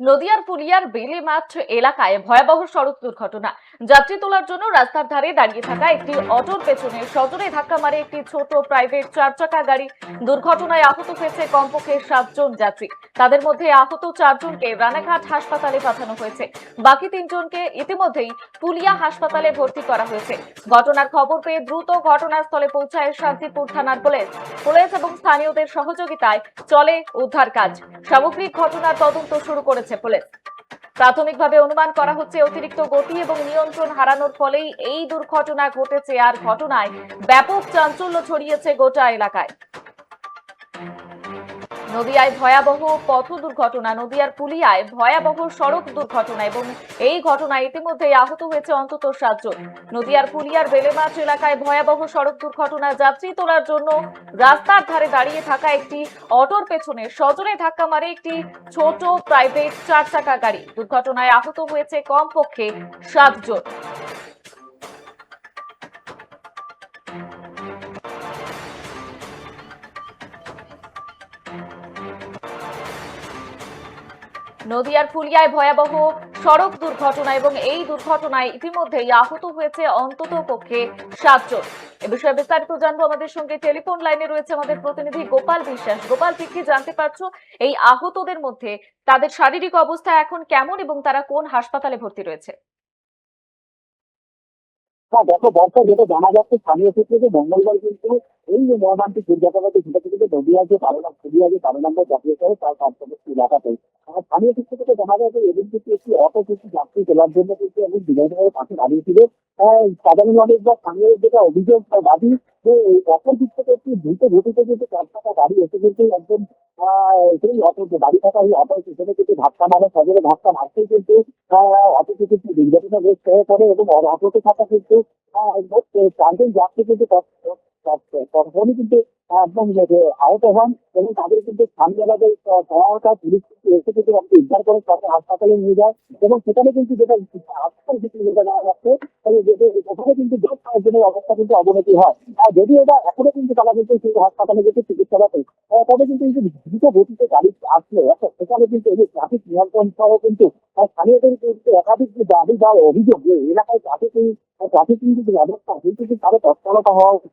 নদিয়ার পুলিয়ার বেলে মাঠ এলাকায় ভয়াবহ সড়ক দুর্ঘটনা। যাত্রী তোলার জন্য রাস্তার ধারে দাঁড়িয়ে থাকা একটি অটোর পেছনে সজোরে ধাক্কা মারে একটি ছোট প্রাইভেট চার চাকা গাড়ি। দুর্ঘটনায় আহত হয়েছে কমপক্ষে সাতজন যাত্রী। তাদের মধ্যে আহত চারজনকে রানাঘাট হাসপাতালে পাঠানো হয়েছে। বাকি তিনজনকে ইতিমধ্যেই পুলিয়া হাসপাতালে ভর্তি করা হয়েছে। ঘটনার খবর পেয়ে দ্রুত ঘটনাস্থলে পৌঁছায় শান্তিপুর থানার পুলিশ। পুলিশ এবং স্থানীয়দের সহযোগিতায় চলে উদ্ধার কাজ। সামগ্রিক ঘটনার তদন্ত শুরু করেছে পুলিশ। প্রাথমিকভাবে অনুমান করা হচ্ছে অতিরিক্ত গতি এবং নিয়ন্ত্রণ হারানোর ফলেই এই দুর্ঘটনা ঘটেছে, আর ঘটনায় ব্যাপক চাঞ্চল্য ছড়িয়েছে গোটা এলাকায়। নদিয়ায় ভয়াবহ পথ দুর্ঘটনা, নদিয়ার পুলিয়ায় ভয়াবহ সড়ক দুর্ঘটনা এবং এই ঘটনায় ইতিমধ্যেই আহত হয়েছে অন্তত সাতজন। নদিয়ার পুলিয়ার বেলেমাঠ এলাকায় ভয়াবহ সড়ক দুর্ঘটনা যাত্রী তোলার জন্য রাস্তার ধারে দাঁড়িয়ে থাকা একটি অটোর পেছনে সজোরে ধাক্কা মারে একটি ছোট প্রাইভেট চার চাকা গাড়ি। দুর্ঘটনায় আহত হয়েছে কমপক্ষে সাতজন। নদিয়ার ফুলিয়ায় ভয়াবহ সড়ক দুর্ঘটনা এবং এই দুর্ঘটনায় ইতিমধ্যেই আহত হয়েছে অন্তত পক্ষে সাতজন। এ বিষয়ে বিস্তারিত জানব আমাদের সঙ্গে। টেলিফোন লাইনে রয়েছে আমাদের প্রতিনিধি গোপাল বিশ্বাস। গোপাল, ঠিক কি জানতে পারছ? এই আহতদের মধ্যে তাদের শারীরিক অবস্থা এখন কেমন এবং তারা কোন হাসপাতালে ভর্তি রয়েছে? হ্যাঁ দেখো বর্ষা যেটা জানা যাচ্ছে, স্থানীয় সূত্রে মঙ্গলবার কিন্তু এই যে মহামান্তিক দুর্ঘটনাটি ঘটেছে কিন্তু নদীয়া যে বারো নম্বর নদীয়া যে বারো নম্বর জাতীয় শহর তার পার্শ্ববর্তী এলাকাতে। আর স্থানীয় সূত্র থেকে জানা যায় যে এদিন কিন্তু একটি অটো কিন্তু যাত্রী তোলার জন্য কিন্তু এবং বিধানসভার পাশে দাঁড়িয়েছিল সাধারণ মানুষ বা স্থানীয় যেটা অভিযোগ বা দাবি, যে এই অপর দিক থেকে একটি দ্রুত গতিতে কিন্তু চার চাকা গাড়ি এসে কিন্তু একদম সেই অটো গাড়ি থাকা এই অটো সেখানে কিন্তু ধাক্কা মারে, সজোরে ধাক্কা মারতেই কিন্তু অটোটি কিন্তু দুর্ঘটনাগ্রস্ত হয়ে পড়ে এবং অটোতে থাকা কিন্তু চারজন যাত্রী কিন্তু তৎ- কিন্তু একদম যে আহত হন এবং তাদের কিন্তু স্থানীয় সহায়তা পুলিশ কিন্তু এসে কিন্তু উদ্ধার করে তাকে হাসপাতালে নিয়ে যায় এবং সেখানে কিন্তু যেটা হাসপাতাল থেকে যেটা জানা যাচ্ছে ওখানে কিন্তু বেশ কয়েকজনের অবস্থা কিন্তু অবনতি হয়। আর যদি এটা এখনও কিন্তু তারা কিন্তু সেই হাসপাতালে যেতে চিকিৎসারত আহ, তবে কিন্তু এই যে দ্রুত গতিতে গাড়ি আসলে সেখানে কিন্তু এই যে ট্রাফিক নিয়ন্ত্রণ সহ কিন্তু স্থানীয়দের কিন্তু একাধিক যে দাবি বা অভিযোগ এলাকায় ট্রাফিক ট্রাফিক কিন্তু ব্যবস্থা কিন্তু তারও তৎপরতা হওয়া উচিত।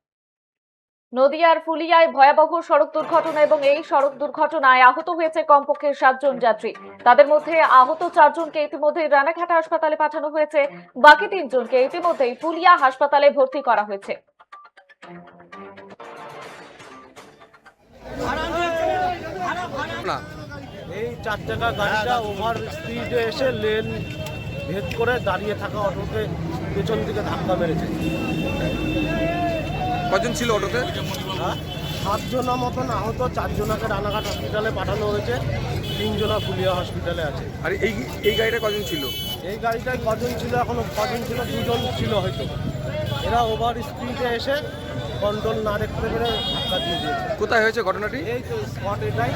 নদিয়ার ফুলিয়ায় ভয়াবহ সড়ক দুর্ঘটনা এবং এই সড়ক দুর্ঘটনায় আহত হয়েছে কমপক্ষে সাতজন যাত্রী। তাদের মধ্যে আহত চারজনকে ইতিমধ্যে রানাঘাট হাসপাতালে পাঠানো হয়েছে। বাকি তিনজনকে ইতিমধ্যেই ফুলিয়া হাসপাতালে ভর্তি করা হয়েছে। এই চার চাকা গাড়িটা ওভার স্পিডে এসে লেন ভেদ করে দাঁড়িয়ে থাকা অটোকে পেছন দিকে ধাক্কা মেরেছে। কজন ছিল অটোতে? সাতজনা মতন আহত চারজনাকে রানাঘাট হসপিটালে পাঠানো হয়েছে তিনজনা ফুলিয়া হসপিটালে আছে। আর এই এই গাড়িটা কজন ছিল? এই গাড়িটায় কজন ছিল এখনও কজন ছিল দুজন ছিল হয়তো। এরা ওভার স্পিডে এসে কন্ট্রোল না দেখতে পেরে ধাক্কা দিয়ে দিয়েছে। কোথায় হয়েছে ঘটনাটি? এই তো স্পট এটাই।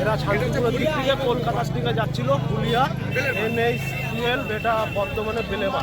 এরা শান্তিপুরের দিক থেকে কলকাতার দিকে যাচ্ছিল পুলিয়া এনএইচ টুয়েলভ এটা বর্তমানে বেলেমা